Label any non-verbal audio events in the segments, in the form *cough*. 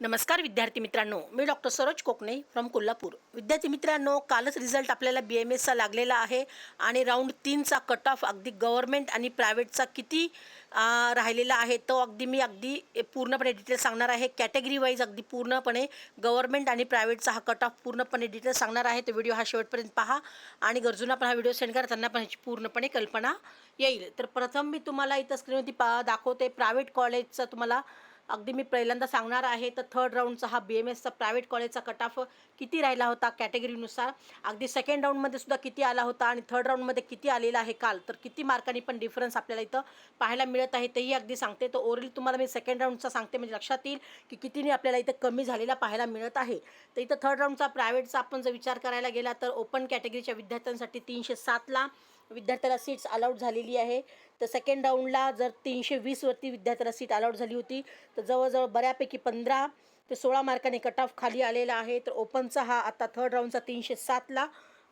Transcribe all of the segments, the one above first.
नमस्कार विद्यार्थी मित्रांनो मी डॉक्टर सरोज कोकणे फ्रॉम कोल्हापूर. विद्यार्थी मित्रांनो कालच रिझल्ट आपल्याला बी एम एसचा लागलेला आहे आणि राऊंड तीनचा कट ऑफ अगदी गव्हर्मेंट आणि प्रायव्हेटचा किती राहिलेला आहे तो अगदी मी अगदी पूर्णपणे डिटेल सांगणार आहे. कॅटेगरी वाईज अगदी पूर्णपणे गव्हर्मेंट आणि प्रायव्हेटचा हा कट ऑफ पूर्णपणे डिटेल सांगणार आहे. तो व्हिडिओ हा शेवटपर्यंत पहा आणि गरजूंना पण हा व्हिडिओ सेंड करा त्यांना पण ह्याची पूर्णपणे कल्पना येईल. तर प्रथम मी तुम्हाला इथं स्क्रीनवरती पा दाखवते. प्रायव्हेट कॉलेजचा तुम्हाला अगदी मी पहिल्यांदा सांगणार आहे तर थर्ड राऊंडचा हा बी एम एसचा प्रायव्हेट कॉलेजचा कट ऑफ किती राहिला होता कॅटेगरीनुसार अगदी सेकंड राऊंडमध्ये सुद्धा किती आला होता आणि थर्ड राऊंडमध्ये किती आलेला आहे काल? तर किती मार्कांनी पण डिफरन्स आपल्याला इथं पाहायला मिळत आहे तेही अगदी सांगते. तर ओरली तुम्हाला मी सेकंड राऊंडचा सांगते म्हणजे लक्षात येईल की कितीने आपल्याला इथं कमी झालेला पाहायला मिळत आहे. तर इथं थर्ड राऊंडचा प्रायव्हेटचा आपण जर विचार करायला गेला तर ओपन कॅटेगरीच्या विद्यार्थ्यांसाठी तीनशे सातला विद्यार्थ्याला सीट्स अलाउड झालेली आहे. तर सेकंड राऊंडला जर तीनशे वीसवरती विद्यार्थ्याला सीट अलाउड झाली होती तर जवळजवळ बऱ्यापैकी पंधरा ते सोळा मार्काने कट ऑफ खाली आलेला आहे. तर ओपनचा हा आता थर्ड राऊंडचा तीनशे सातला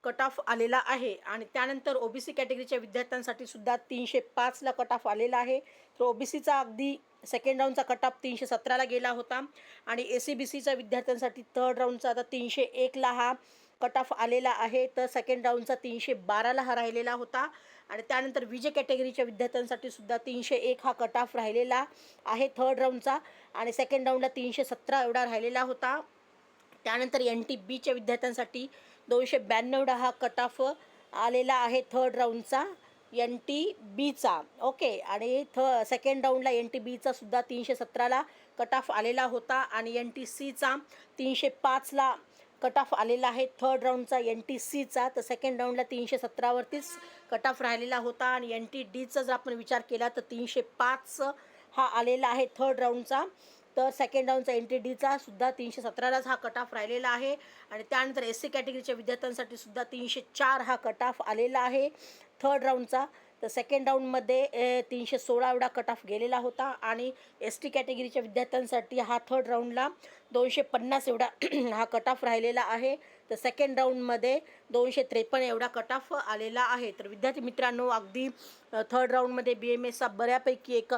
कट ऑफ आलेला आहे. आणि त्यानंतर ओ बी सी कॅटेगरीच्या विद्यार्थ्यांसाठी सुद्धा तीनशे पाचला कट ऑफ आलेला आहे. तर ओ बी सीचा अगदी सेकंड राऊंडचा कट ऑफ तीनशे सतराला गेला होता. आणि ए सी बी सीच्या विद्यार्थ्यांसाठी थर्ड राऊंडचा आता तीनशे एकला हा कट ऑफ आलेला आहे. तर सेकंड राऊंडचा तीनशे बाराला हा राहिलेला होता. आणि त्यानंतर विजय कॅटेगरीच्या विद्यार्थ्यांसाठी सुद्धा तीनशे एक हा कट ऑफ राहिलेला आहे थर्ड राऊंडचा आणि सेकंड राऊंडला तीनशे सतरा एवढा राहिलेला होता. त्यानंतर एन टी बीच्या विद्यार्थ्यांसाठी दोनशे ब्याण्णवडा हा कट ऑफ आलेला आहे थर्ड राऊंडचा एन टी बीचा ओके आणि थ सेकंड राऊंडला एन टी बीचा सुद्धा तीनशे सतराला कट ऑफ आलेला होता. आणि एन टी सीचा तीनशे पाचला कट ऑफ आलेला आहे. थर्ड राऊंडचा एन टी सीचा तर सेकंड राऊंडला तीनशे सतरावरतीच कट ऑफ राहिलेला होता. आणि एन टी डीचा जर आपण विचार केला तर तीनशे पाच हा आलेला आहे थर्ड राऊंडचा तर सेकंड राऊंडचा एन टी डीचा सुद्धा तीनशे सतरालाच हा कट ऑफ राहिलेला आहे. आणि त्यानंतर एस सी कॅटेगरीच्या विद्यार्थ्यांसाठी सुद्धा तीनशे चार हा कट ऑफ आलेला आहे. थर्ड राऊंडचा तर सेकंड राऊंडमध्ये तीनशे सोळा एवढा कट ऑफ गेलेला होता आणि एस टी कॅटेगरीच्या विद्यार्थ्यांसाठी हा थर्ड राऊंडला दोनशे पन्नास एवढा *clears throat* हा कट ऑफ राहिलेला आहे. तर सेकंड राऊंडमध्ये दोनशे त्रेपन्न एवढा कट ऑफ आलेला आहे. तर विद्यार्थी मित्रांनो अगदी थर्ड राऊंडमध्ये बी एम एसचा बऱ्यापैकी एक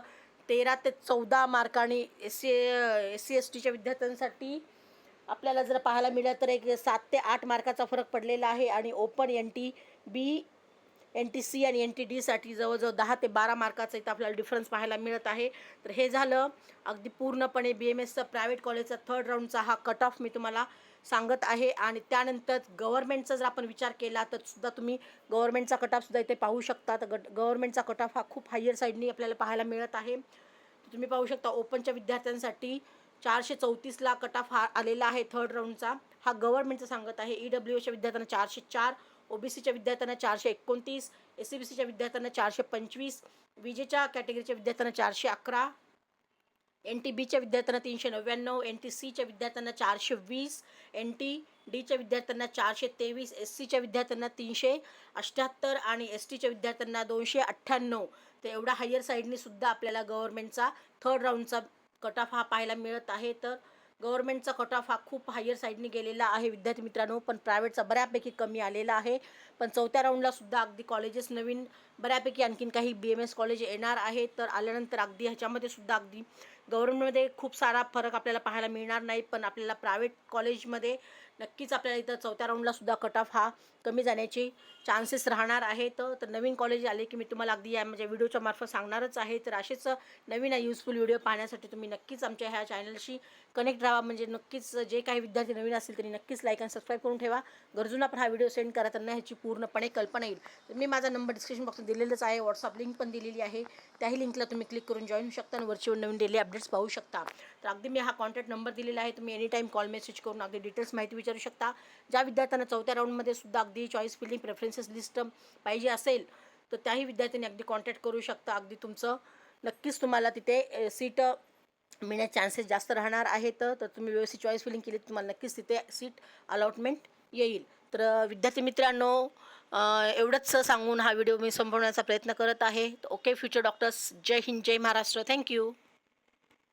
तेरा ते चौदा मार्कांनी S C S C S टीच्या विद्यार्थ्यांसाठी आपल्याला जर पाहायला मिळालं तर एक सात ते आठ मार्काचा फरक पडलेला आहे. आणि open N T B N T C आणि एन टी डीसाठी जवळजवळ दहा ते बारा मार्काचा इथं आपल्याला डिफरन्स पाहायला मिळत आहे. तर हे झालं. अगदी पूर्णपणे बी एम एसचा प्रायव्हेट कॉलेजचा थर्ड राऊंडचा हा कट ऑफ मी तुम्हाला सांगत आहे. आणि त्यानंतर गव्हर्मेंटचा जर आपण विचार केला तर सुद्धा तुम्ही गव्हर्मेंटचा कट ऑफसुद्धा इथे पाहू शकता. तर गट गव्हर्मेंटचा कट ऑफ हा खूप हायर साईडनी आपल्याला पाहायला मिळत आहे. तुम्ही पाहू शकता ओपनच्या विद्यार्थ्यांसाठी चारशे चौतीसला कट ऑफ हा आलेला आहे थर्ड राऊंडचा हा गव्हर्नमेंटचा सांगत आहे. ई डब्ल्यू एच्या विद्यार्थ्यांना चारशे चार ओबीसीच्या विद्यार्थ्यांना चारशे एकोणतीस एस सी बी सीच्या विद्यार्थ्यांना चारशे पंचवीस विजेच्या कॅटेगरीच्या विद्यार्थ्यांना चारशे अकरा एन टी बीच्या विद्यार्थ्यांना तीनशे नव्याण्णव एन टी सीच्या विद्यार्थ्यांना चारशे वीस एन टी डीच्या विद्यार्थ्यांना चारशे तेवीस एस सीच्या विद्यार्थ्यांना तीनशे अठ्ठ्याहत्तर आणि एस टीच्या विद्यार्थ्यांना दोनशे अठ्ठ्याण्णव. तर एवढा हायर साईडनी सुद्धा आपल्याला गव्हर्नमेंटचा थर्ड राऊंडचा कट ऑफ हा पाहायला मिळत आहे. तर गव्हर्नमेंटचा कट ऑफ हा खूप हायर साईडने गेलेला आहे विद्यार्थी मित्रांनो पण प्रायव्हेटचा बऱ्यापैकी कमी आलेला आहे. पण चौथ्या राऊंडला सुद्धा अगदी कॉलेजेस नवीन बऱ्यापैकी आणखीन काही बी एम एस कॉलेज येणार आहे तर आल्यानंतर अगदी ह्याच्यामध्ये सुद्धा अगदी गव्हर्नमेंटमध्ये खूप सारा फरक आपल्याला पाहायला मिळणार नाही. पण आपल्याला प्रायव्हेट कॉलेजमध्ये नक्कीच आपल्याला इथं चौथ्या राऊंडला सुद्धा कट ऑफ हा कमी जाण्याची चान्सेस राहणार आहेत. तर नवीन कॉलेज आले की मी तुम्हाला अगदी या म्हणजे व्हिडिओच्या मार्फत सांगणारच आहे. तर असेच नवीन युजफुल व्हिडिओ पाहण्यासाठी तुम्ही नक्कीच आमच्या ह्या चॅनलशी कनेक्ट राहा. म्हणजे नक्कीच जे काही विद्यार्थी नवीन असतील तरी नक्कीच लाईक आणि सबस्क्राईब करून ठेवा. गरजूंना पण हा व्हिडिओ सेंड करा त्यांना ह्याची पूर्णपणे कल्पना येईल. तर मी माझा नंबर डिस्क्रिप्शन बॉक्स दिलेलाच आहे. व्हॉट्सअप लिंक पण दिलेली आहे. त्याही लिंकला तुम्ही क्लिक करून जॉईन होऊ शकता आणि वरचीवर नवीन डेली अपडेट्स पाहू शकता. तर अगदी मी हा कॉन्टॅक्ट नंबर दिलेला आहे. तुम्ही एनी टाईम कॉल मेसेज करून अगदी डिटेल्स माहिती विचारू शकता. ज्या विद्यार्थ्यांना चौथ्या राऊंडमध्ये सुद्धा अगदी चॉईस फिलिंग प्रेफरन्सेस लिस्ट पाहिजे असेल तर त्याही विद्यार्थ्यांनी अगदी कॉन्टॅक्ट करू शकता. अगदी तुमचं नक्कीच तुम्हाला तिथे सीट मिळण्याचे चान्सेस जास्त राहणार आहेत. तर तुम्ही व्यवस्थित चॉईस फिलिंग केली तर तुम्हाला नक्कीच तिथे सीट अलॉटमेंट येईल. तर विद्यार्थी मित्रांनो एवढंच सांगून हा व्हिडिओ मी संपवण्याचा प्रयत्न करत आहे. Okay future doctors Jai Hind Jai Maharashtra. Thank you